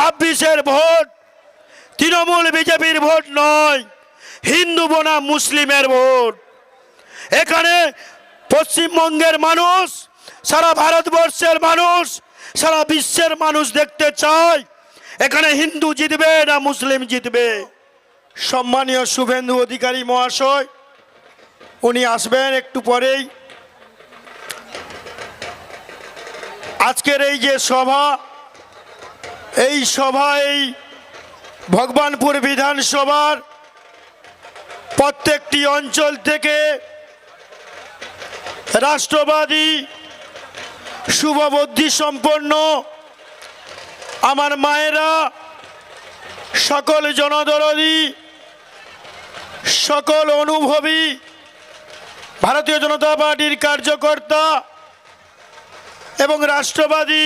ছাব্বিশের ভোট। তৃণমূল বিজেপির ভোট নয়, হিন্দু বনা মুসলিমের ভোট। এখানে পশ্চিমবঙ্গের মানুষ, সারা ভারতবর্ষের মানুষ, সারা বিশ্বের মানুষ দেখতে চায়, এখানে হিন্দু জিতবে না মুসলিম জিতবে। সম্মানীয় শুভেন্দু অধিকারী মহাশয়, উনি আসবেন একটু পরেই। আজকের এই যে সভা এই সভায় ভগবানপুর বিধানসভার প্রত্যেকটি অঞ্চল থেকে রাষ্ট্রবাদী, শুভবুদ্ধি সম্পন্ন আমার মায়েরা, সকল জনদরদী, সকল অনুভবী, ভারতীয় জনতা পার্টির কার্যকর্তা এবং রাষ্ট্রবাদী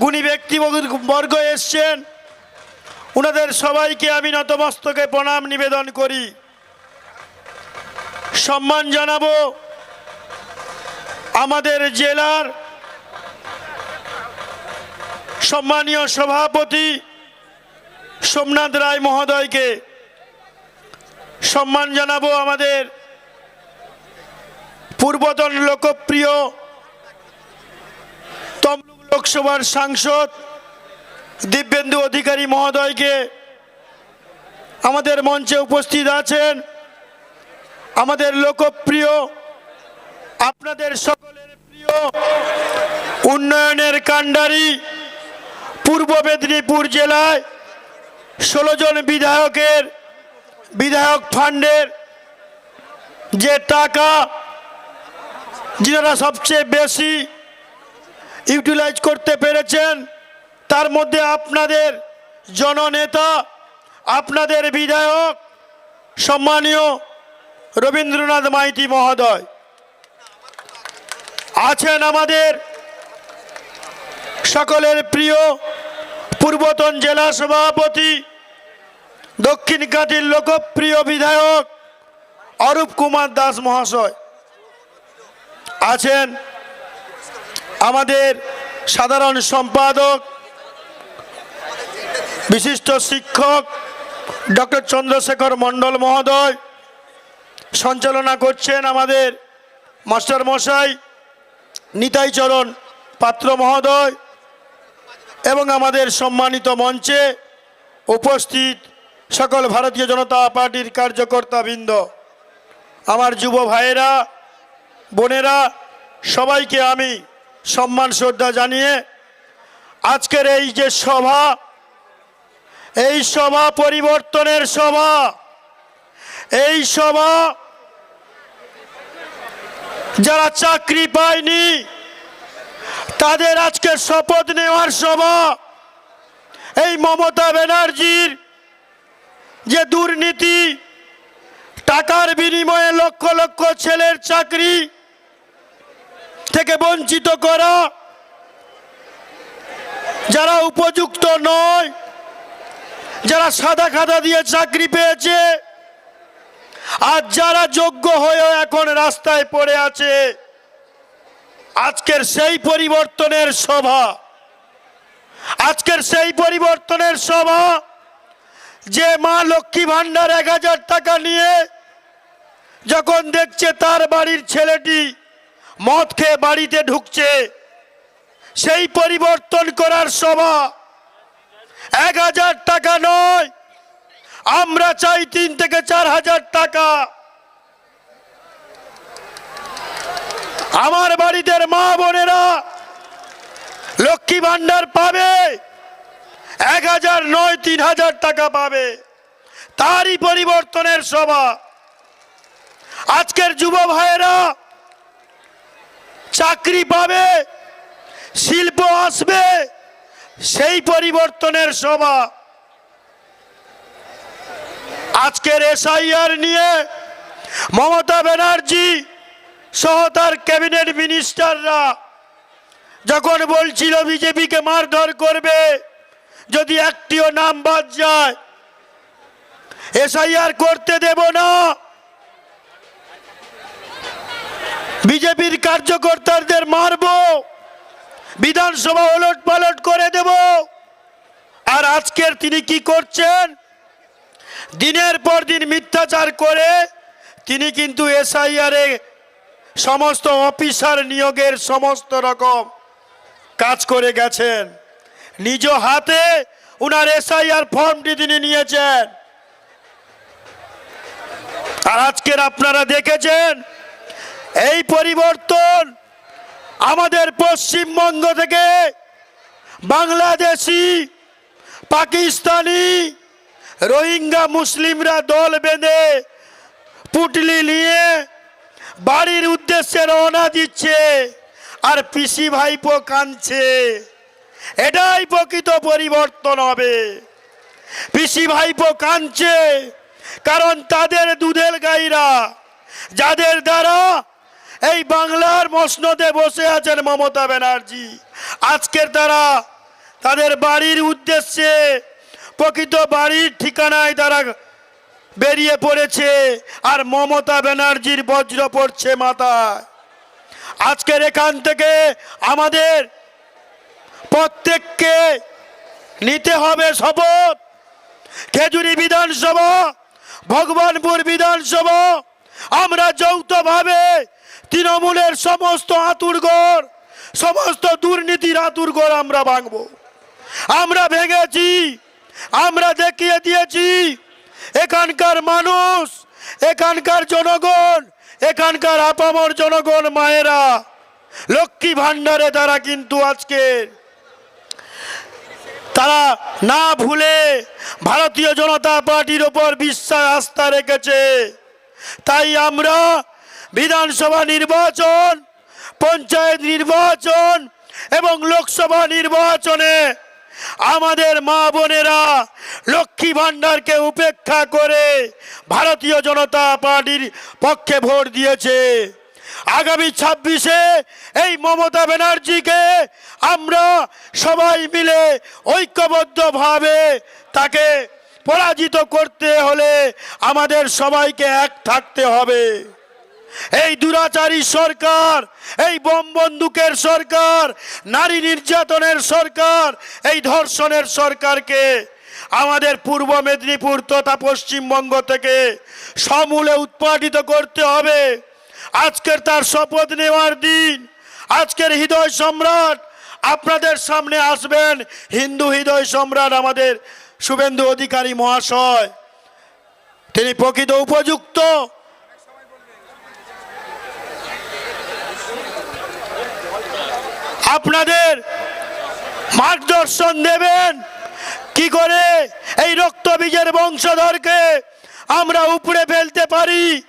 গুণী ব্যক্তিবর্গ এসছেন। ওনাদের সবাইকে আমি নতমস্তকে প্রণাম নিবেদন করি। সম্মান জানাব আমাদের জেলার সম্মানীয় সভাপতি সোমনাথ রায় মহোদয়কে। সম্মান জানাব আমাদের পূর্বতন লোকপ্রিয় লোকসভার সাংসদ দিব্যেন্দু অধিকারী মহোদয়কে আমাদের মঞ্চে উপস্থিত আছেন আমাদের লোকপ্রিয়, আপনাদের সকলের প্রিয় উন্নয়নের কাণ্ডারি পূর্ব মেদিনীপুর জেলায় ষোলো জন বিধায়কের বিধায়ক ফান্ডের যে টাকা যারা সবচেয়ে বেশি ইউটিলাইজ করতে পেরেছেন, তার মধ্যে আপনাদের জননেতা, আপনাদের বিধায়ক, সম্মানীয় রবীন্দ্রনাথ মাইতি মহোদয় আছেন আমাদের সকলের প্রিয় পূর্বতন জেলা সভাপতি, দক্ষিণ কাটির লোকপ্রিয় বিধায়ক অরূপ কুমার দাস মহাশয় আছেন। আমাদের সাধারণ সম্পাদক, বিশিষ্ট শিক্ষক, ডক্টর চন্দ্রশেখর মণ্ডল মহোদয়, সঞ্চালনা করছেন আমাদের মাস্টার মশাই নিতাই চরণ পাত্র মহোদয় এবং আমাদের সম্মানিত মঞ্চে উপস্থিত সকল ভারতীয় জনতা পার্টির কার্যকর্তাবৃন্দ, আমার যুব ভাইয়েরা, বোনেরা, সবাইকে আমি সম্মান, শ্রদ্ধা জানিয়ে আজকের এই যে সভা, এই সভা পরিবর্তনের সভা, এই সভা যারা চাকরি পায়নি, তাদের আজকে শপথ নেওয়ার সভা, এই মমতা ব্যানার্জির যে দুর্নীতি, টাকার বিনিময়ে লক্ষ লক্ষ ছেলের চাকরি থেকে বঞ্চিত করা। যারা উপযুক্ত নয়, যারা সাদা খাদা দিয়ে চাকরি পেয়েছে, আর যারা যোগ্য হয়েও এখন রাস্তায় পড়ে আছে, আজকের সেই পরিবর্তনের সভা, আজকের সেই পরিবর্তনের সভা, যে মা লক্ষ্মী ভাণ্ডার এক হাজার টাকা নিয়ে যখন দেখছে তার বাড়ির ছেলেটি মদ খেয়ে বাড়িতে ঢুকছে। সেই পরিবর্তন করার সভা এক হাজার টাকা নয়, আমরা চাই তিন থেকে চার হাজার টাকা। আমার বাড়িতে মা বোনেরা লক্ষ্মী ভাণ্ডার পাবে, এক হাজার নয়, তিন হাজার টাকা পাবে। তারই পরিবর্তনের সভা আজকের যুব ভাইয়েরা চাকরি পাবে, শিল্প আসবে, সেই পরিবর্তনের সভা আজকের এসআইআর নিয়ে মমতা ব্যানার্জি সহ তার ক্যাবিনেট মিনিস্টাররা যখন বলছিল বিজেপিকে মারধর করবে, যদি একটিও নাম বাদ যায়, এসআইআর করতে দেব না। বিজেপির কার্যকর্তাদের মারব। বিধানসভা ওলট পালট করে দেব। আর আজকের তিনি কি করছেন? দিনের পর দিন মিথ্যাচার করে তিনি কিন্তু এসআইআরে সমস্ত অফিসার নিয়োগের সমস্ত রকম কাজ করে গেছেন। নিজ হাতে উনার এসআইআর ফর্মটি তিনি নিয়েছেন। আর আজকের আপনারা দেখেছেন এই পরিবর্তন আমাদের পশ্চিমবঙ্গ থেকে বাংলাদেশি, পাকিস্তানি, রোহিঙ্গা মুসলিমরা দল বেঁধে পুটলি নিয়ে বাড়ির উদ্দেশ্যে রওনা দিচ্ছে আর পিসি ভাইপো কাঁদছে। এটাই প্রকৃত পরিবর্তন হবে। পিসি ভাইপো কাঁদছে কারণ তাদের দুধের গাইরা, যাদের দ্বারা এই বাংলার মসনদে বসে আছেন মমতা ব্যানার্জি। আজকের তারা তাদের বাড়ির উদ্দেশ্যে প্রকৃত বাড়ির ঠিকানায় তারা বেরিয়ে পড়েছে আর মমতা ব্যানার্জির বজ্র পড়ছে মাথায়। আজকের এখান থেকে আমাদের প্রত্যেককে নিতে হবে শপথ। খেজুরি বিধানসভা, ভগবানপুর বিধানসভা, আমরা যৌথভাবে তৃণমূলের সমস্ত আতুরগড় সমস্ত দুর্নীতির আতুরগড় আমরা ভাঙব। আমরা ভেঙেছি, আমরা দেখিয়ে দিয়েছি, এখানকার মানুষ, এখানকার জনগণ, এখানকার আপামর জনগণ মায়েরা, লক্ষ্মী ভাণ্ডারে তারা কিন্তু আজকে, তারা না ভুলে ভারতীয় জনতা পার্টির ওপর বিশ্বাস আস্থা রেখেছে। তাই আমরা বিধানসভা নির্বাচন, পঞ্চায়েত নির্বাচন এবং লোকসভা নির্বাচনে আমাদের মা বোনেরা লক্ষ্মী ভাণ্ডারকে উপেক্ষা করে ভারতীয় জনতা পার্টির পক্ষে ভোট দিয়েছে। আগামী ছাব্বিশে এই মমতা ব্যানার্জিকে আমরা সবাই মিলে ঐক্যবদ্ধভাবে তাকে পরাজিত করতে হলে আমাদের সবাইকে এক থাকতে হবে। এই দুরাচারী সরকার, এই বোম বন্দুকের সরকার, নারী নির্যাতনের সরকার, এই ধর্ষণের সরকারকে আমাদের পূর্ব মেদিনীপুর তথা পশ্চিমবঙ্গ থেকে সমূলে উৎপাদিত করতে হবে। আজকের তার শপথ নেওয়ার দিন, আজকের হৃদয় সম্রাট আপনাদের সামনে আসবেন। হিন্দু হৃদয় সম্রাট আমাদের শুভেন্দু অধিকারী মহাশয়। তিনি প্রকৃত উপযুক্ত। আপনাদের মার্গদর্শন দেবেন। কি করে? এই রক্তবীজের বংশধরকে আমরা উপড়ে ফেলতে পারি।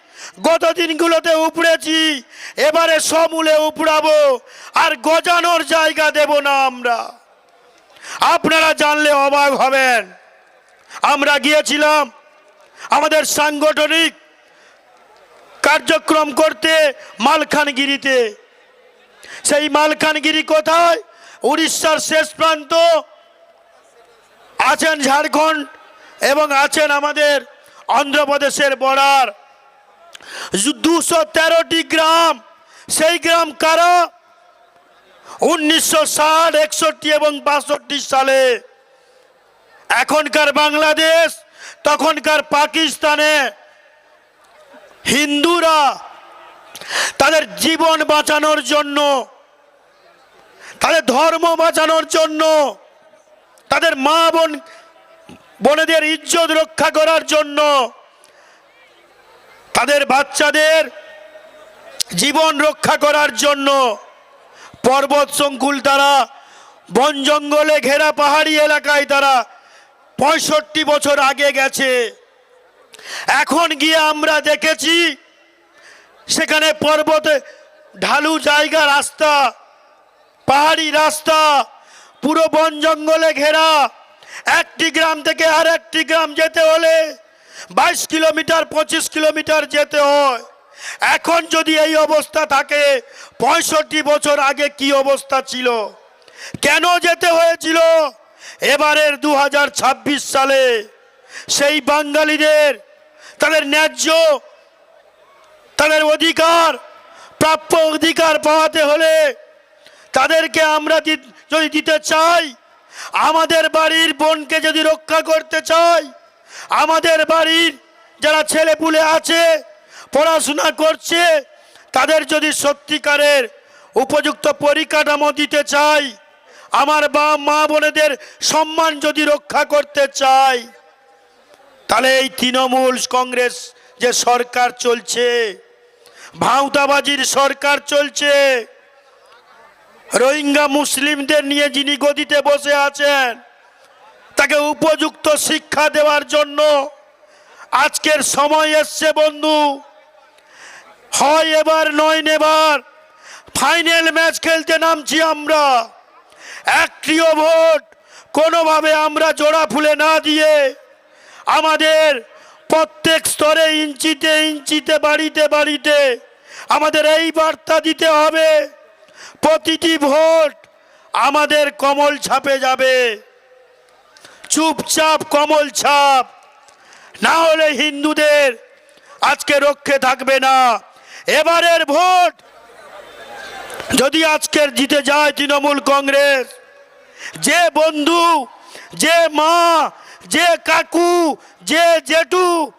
গত দিনগুলোতে উপড়েছি, এবারে সমূলে উপড়াবো আর গজানোর জায়গা দেব না আমরা। আপনারা জানলে অবাক হবেন। আমরা গিয়েছিলাম আমাদের সাংগঠনিক কার্যক্রম করতে মালখানগিরিতে। সেই মালকানগিরি কোথায়? উড়িষ্যার শেষ প্রান্ত। আছেন ঝাড়খণ্ড এবং আছেন আমাদের অন্ধ্রপ্রদেশের বর্ডার। দুশো তেরোটি গ্রাম। সেই গ্রাম কারা? উনিশশো ষাট, একষট্টি এবং বাষট্টি সালে। এখনকার বাংলাদেশ, তখনকার পাকিস্তানে। হিন্দুরা তাদের জীবন বাঁচানোর জন্য তাদের ধর্ম বাঁচানোর জন্য, তাদের মা বোন, বোনেদের ইজ্জত রক্ষা করার জন্য, তাদের বাচ্চাদের জীবন রক্ষা করার জন্য পর্বত সংকুল তারা, বন জঙ্গলে ঘেরা পাহাড়ি এলাকায় তারা পঁয়ষট্টি বছর আগে গেছে। এখন গিয়ে আমরা দেখেছি, সেখানে পর্বতে ঢালু জায়গা রাস্তা পাহাড়ি রাস্তা, পুরো বন জঙ্গলে ঘেরা। একটি গ্রাম থেকে আর একটি গ্রাম যেতে হলে বাইশ কিলোমিটার, পঁচিশ কিলোমিটার যেতে হয়। এখন যদি এই অবস্থা থাকে, পঁয়ষট্টি বছর আগে কি অবস্থা ছিল? কেন যেতে হয়েছিল? এবারের দু হাজার ছাব্বিশ সালে সেই বাঙালিদের, তাদের ন্যায্য, তাদের অধিকার, প্রাপ্য অধিকার পাওয়াতে হলে তাদেরকে আমরা যদি দিতে চাই, আমাদের বাড়ির বোনকে যদি রক্ষা করতে চাই, আমাদের বাড়ির যারা ছেলে পুলে আছে, পড়াশোনা করছে, তাদের যদি সত্যিকারের উপযুক্ত পরিকাঠামো দিতে চাই, আমার বা মা বোনেদের সম্মান যদি রক্ষা করতে চাই, তাহলে এই তৃণমূল কংগ্রেস যে সরকার চলছে, ভাঁওতাবাজির সরকার চলছে রোহিঙ্গা মুসলিমদের নিয়ে যিনি গদিতে বসে আছেন, তাকে উপযুক্ত শিক্ষা দেওয়ার জন্য আজকের সময় এসছে বন্ধু। হয় এবার, নয় নেবার। ফাইনাল ম্যাচ খেলতে নামছি আমরা। একটিও ভোট, কোনোভাবে আমরা জোড়া ফুলে না দিয়ে আমাদের প্রত্যেক স্তরে ইঞ্চিতে ইঞ্চিতে, বাড়িতে বাড়িতে আমাদের এই বার্তা দিতে হবে। প্রতিটি ভোট আমাদের কমল ছাপে যাবে। চুপচাপ কমল ছাপ। না হলে হিন্দুদের আজকে রক্ষে থাকবে না। এবারের ভোট যদি আজকের জিতে যায় তৃণমূল কংগ্রেস, যে বন্ধু, যে মা, যে কাকু, যে জেঠু,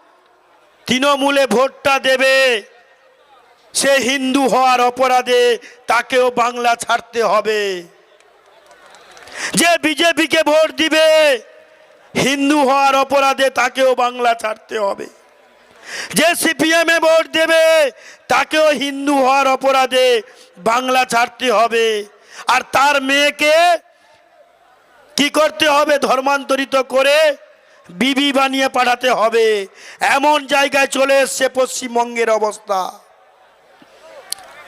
তৃণমূলে ভোটটা দেবে। সে হিন্দু হওয়ার অপরাধে তাকেও বাংলা ছাড়তে হবে। যে বিজেপিকে ভোট দিবে, হিন্দু হওয়ার অপরাধে তাকেও বাংলা ছাড়তে হবে। যে সিপিএম ভোট দেবে, তাকেও হিন্দু হওয়ার অপরাধে বাংলা ছাড়তে হবে। আর তার মেয়েকে কি করতে হবে? ধর্মান্তরিত করে বিবি বানিয়ে পাঠাতে হবে। এমন জায়গায় চলে এসছে পশ্চিমবঙ্গের অবস্থা।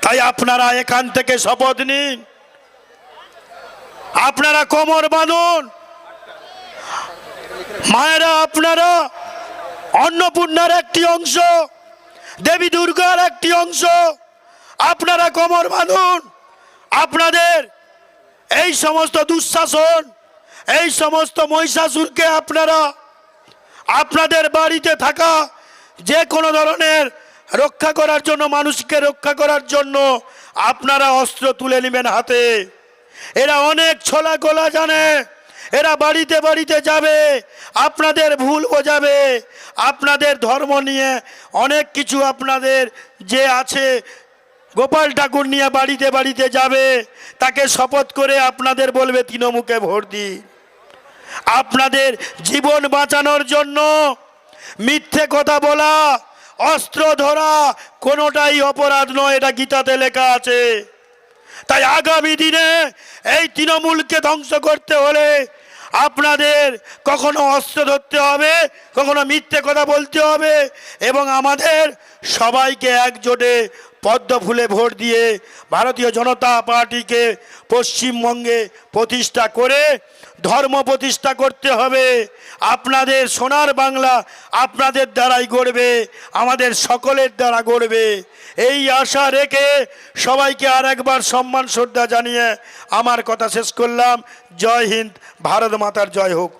তাই আপনারা এখান থেকে শপথ নিন। আপনারা কোমর বাঁধুন। মায়েরা, আপনারা অন্নপূর্ণার একটি অংশ, দেবী দুর্গার একটি অংশ, আপনারা কোমর বাঁধুন। আপনাদের এই সমস্ত দুঃশাসন, এই সমস্ত মহিষাসুরকে আপনারা আপনাদের বাড়িতে থাকা যে কোনো ধরনের রক্ষা করার জন্য, মানুষকে রক্ষা করার জন্য আপনারা অস্ত্র তুলে নেবেন হাতে। এরা অনেক ছোলা গোলা জানে, এরা বাড়িতে বাড়িতে যাবে, আপনাদের ভুল বোঝাবে আপনাদের ধর্ম নিয়ে অনেক কিছু আপনাদের যে আছে, গোপাল ঠাকুর নিয়ে বাড়িতে বাড়িতে যাবে, তাকে শপথ করে আপনাদের বলবে তৃণমুখে ভোট দিই আপনাদের জীবন বাঁচানোর জন্য মিথ্যে কথা বলা অস্ত্র ধরা কোনোটাই অপরাধ নয়, এটা গীতাতে লেখা আছে। তাই আগামী দিনে এই তৃণমূলকে ধ্বংস করতে হলে আপনাদের কখনো অস্ত্র ধরতে হবে, কখনো মিথ্যে কথা বলতে হবে এবং আমাদের সবাইকে একজোটে পদ্ম ফুলে ভোট দিয়ে ভারতীয় জনতা পার্টিকে পশ্চিমবঙ্গে প্রতিষ্ঠা করে ধর্ম প্রতিষ্ঠা করতে হবে। আপনাদের সোনার বাংলা আপনাদের দ্বারাই গড়বে, আমাদের সকলের দ্বারা গড়বে। এই আশা রেখে সবাইকে আর একবার সম্মান, শ্রদ্ধা জানিয়ে আমার কথা শেষ করলাম। জয় হিন্দ, ভারত মাতার জয় হোক।